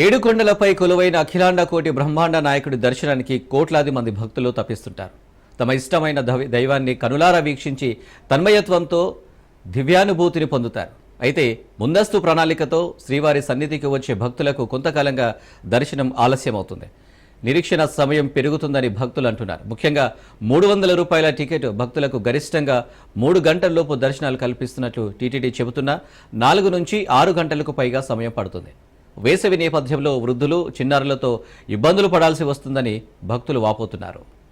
ఏడు కొండలపై కొలువైన అఖిలాండ కోటి బ్రహ్మాండ నాయకుడి దర్శనానికి కోట్లాది మంది భక్తులు తప్పిస్తుంటారు. తమ ఇష్టమైన దైవాన్ని కనులారా వీక్షించి తన్మయత్వంతో దివ్యానుభూతిని పొందుతారు. అయితే ముందస్తు ప్రణాళికతో శ్రీవారి సన్నిధికి వచ్చే భక్తులకు కొంతకాలంగా దర్శనం ఆలస్యమవుతుంది. నిరీక్షణ సమయం పెరుగుతుందని భక్తులు అంటున్నారు. ముఖ్యంగా మూడు వందల రూపాయల టికెట్ భక్తులకు గరిష్టంగా మూడు గంటల్లోపు దర్శనాలు కల్పిస్తున్నట్లు టీటీడీ చెబుతున్నా నాలుగు నుంచి ఆరు గంటలకు పైగా సమయం పడుతుంది. వేసవి నేపథ్యంలో వృద్ధులు చిన్నారులతో ఇబ్బందులు పడాల్సి వస్తుందని భక్తులు వాపోతున్నారు.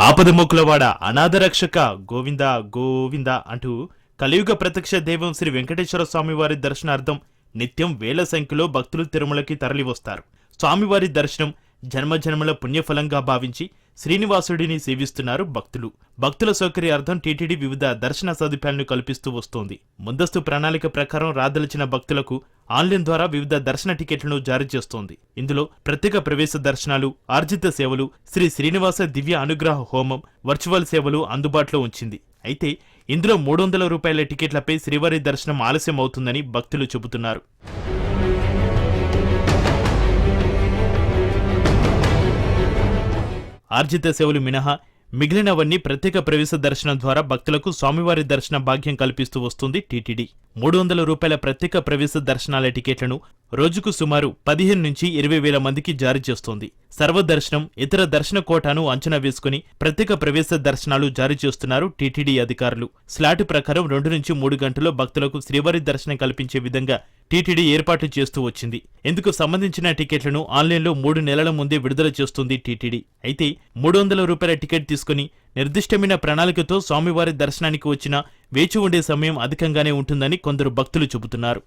ఆపదముక్కులవాడ అనాథరక్షక గోవింద గోవింద అంటూ కలియుగ ప్రత్యక్ష దైవం శ్రీ వెంకటేశ్వర స్వామివారి దర్శనార్థం నిత్యం వేల సంఖ్యలో భక్తులు తిరుమలకి తరలివస్తారు. స్వామివారి దర్శనం జన్మజన్మల పుణ్యఫలంగా భావించి శ్రీనివాసుడిని సేవిస్తున్నారు భక్తులు. భక్తుల సౌకర్యార్థం టీటీడీ వివిధ దర్శన సదుపాయాలను కల్పిస్తూ వస్తోంది. ముందస్తు ప్రణాళిక ప్రకారం రాదలిచిన భక్తులకు ఆన్లైన్ ద్వారా వివిధ దర్శన టికెట్లను జారీ చేస్తోంది. ఇందులో ప్రత్యేక ప్రవేశ దర్శనాలు ఆర్జిత సేవలు శ్రీ శ్రీనివాస దివ్య అనుగ్రహ హోమం వర్చువల్ సేవలు అందుబాటులో ఉంచింది. అయితే ఇందులో మూడు వందల రూపాయల టికెట్లపై శ్రీవారి దర్శనం ఆలస్యం అవుతుందని భక్తులు చెబుతున్నారు. ఆర్జిత సేవలు మినహా మిగిలినవన్నీ ప్రత్యేక ప్రవేశ దర్శనం ద్వారా భక్తులకు స్వామివారి దర్శన భాగ్యం కల్పిస్తూ వస్తుంది టీటీడీ. మూడు వందల రూపాయల ప్రత్యేక ప్రవేశ దర్శనాల టికెట్లను రోజుకు సుమారు పదిహేను నుంచి ఇరవై వేల మందికి జారీ చేస్తోంది. సర్వదర్శనం ఇతర దర్శన కోటాను అంచనా వేసుకుని ప్రత్యేక ప్రవేశ దర్శనాలు జారీ చేస్తున్నారు టీటీడీ అధికారులు. స్లాట్ ప్రకారం రెండు నుంచి మూడు గంటల్లో భక్తులకు శ్రీవారి దర్శనం కల్పించే విధంగా టీటీడీ ఏర్పాట్లు చేస్తూ వచ్చింది. ఇందుకు సంబంధించిన టికెట్లను ఆన్లైన్లో మూడు నెలల ముందే విడుదల చేస్తుంది టీటీడీ. అయితే మూడు వందల రూపాయల టికెట్ తీసుకుని నిర్దిష్టమైన ప్రణాళికతో స్వామివారి దర్శనానికి వచ్చినా వేచి ఉండే సమయం అధికంగానే ఉంటుందని కొందరు భక్తులు చెబుతున్నారు.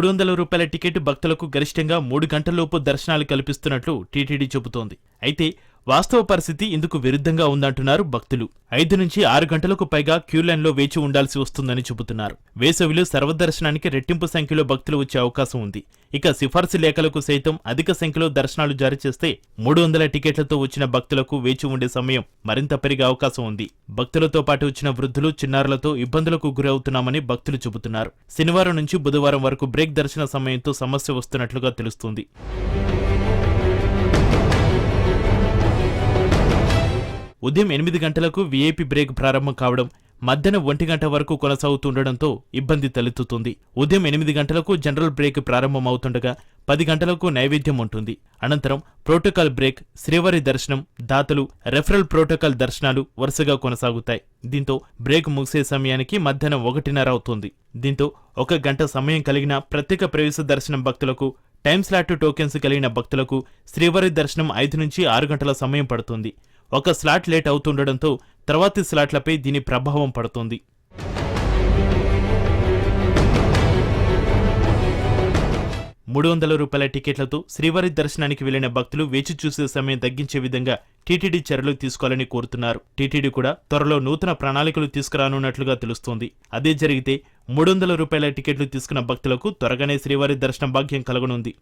మూడు వందల రూపాయల టికెట్ భక్తులకు గరిష్టంగా మూడు గంటల్లోపు దర్శనాలు కల్పిస్తున్నట్లు టీటీడీ చెబుతోంది. అయితే వాస్తవ పరిస్థితి ఇందుకు విరుద్ధంగా ఉందంటున్నారు భక్తులు. ఐదు నుంచి ఆరు గంటలకు పైగా క్యూ లైన్లో వేచి ఉండాల్సి వస్తుందని చెబుతున్నారు. వేసవిలో సర్వదర్శనానికి రెట్టింపు సంఖ్యలో భక్తులు వచ్చే అవకాశం ఉంది. ఇక సిఫార్సు లేఖలకు సైతం అధిక సంఖ్యలో దర్శనాలు జారీ చేస్తే మూడు వందల టికెట్లతో వచ్చిన భక్తులకు వేచి ఉండే సమయం మరింత పెరిగే అవకాశం ఉంది. భక్తులతో పాటు వచ్చిన వృద్ధులు చిన్నారులతో ఇబ్బందులకు గురవుతున్నామని భక్తులు చెబుతున్నారు. శనివారం నుంచి బుధవారం వరకు బ్రేక్ దర్శన సమయంతో సమస్య వస్తున్నట్లుగా తెలుస్తుంది. ఉదయం ఎనిమిది గంటలకు వీఐపీ బ్రేక్ ప్రారంభం కావడం మధ్యాహ్నం ఒంటి గంట వరకు కొనసాగుతుండటంతో ఇబ్బంది తలెత్తుతుంది. ఉదయం ఎనిమిది గంటలకు జనరల్ బ్రేక్ ప్రారంభమవుతుండగా పది గంటలకు నైవేద్యం ఉంటుంది. అనంతరం ప్రోటోకాల్ బ్రేక్ శ్రీవారి దర్శనం దాతలు రెఫరల్ ప్రోటోకాల్ దర్శనాలు వరుసగా కొనసాగుతాయి. దీంతో బ్రేక్ ముగిసే సమయానికి మధ్యాహ్నం ఒకటిన్నర అవుతుంది. దీంతో ఒక గంట సమయం కలిగిన ప్రత్యేక ప్రవేశ దర్శనం భక్తులకు టైం స్లాట్ టోకెన్స్ కలిగిన భక్తులకు శ్రీవారి దర్శనం ఐదు నుంచి ఆరు గంటల సమయం పడుతుంది. ఒక స్లాట్ లేట్ అవుతుండడంతో తర్వాతి స్లాట్లపై దీని ప్రభావం పడుతుంది. మూడు వందల రూపాయల టికెట్లతో శ్రీవారి దర్శనానికి వెళ్ళిన భక్తులు వేచి చూసే సమయం తగ్గించే విధంగా టీటీడీ చర్యలు తీసుకోవాలని కోరుతున్నారు. టీటీడీ కూడా త్వరలో నూతన ప్రణాళికలు తీసుకురానున్నట్లుగా తెలుస్తోంది. అదే జరిగితే మూడు వందల రూపాయల టికెట్లు తీసుకున్న భక్తులకు త్వరగానే శ్రీవారి దర్శనం భాగ్యం కలగనుంది.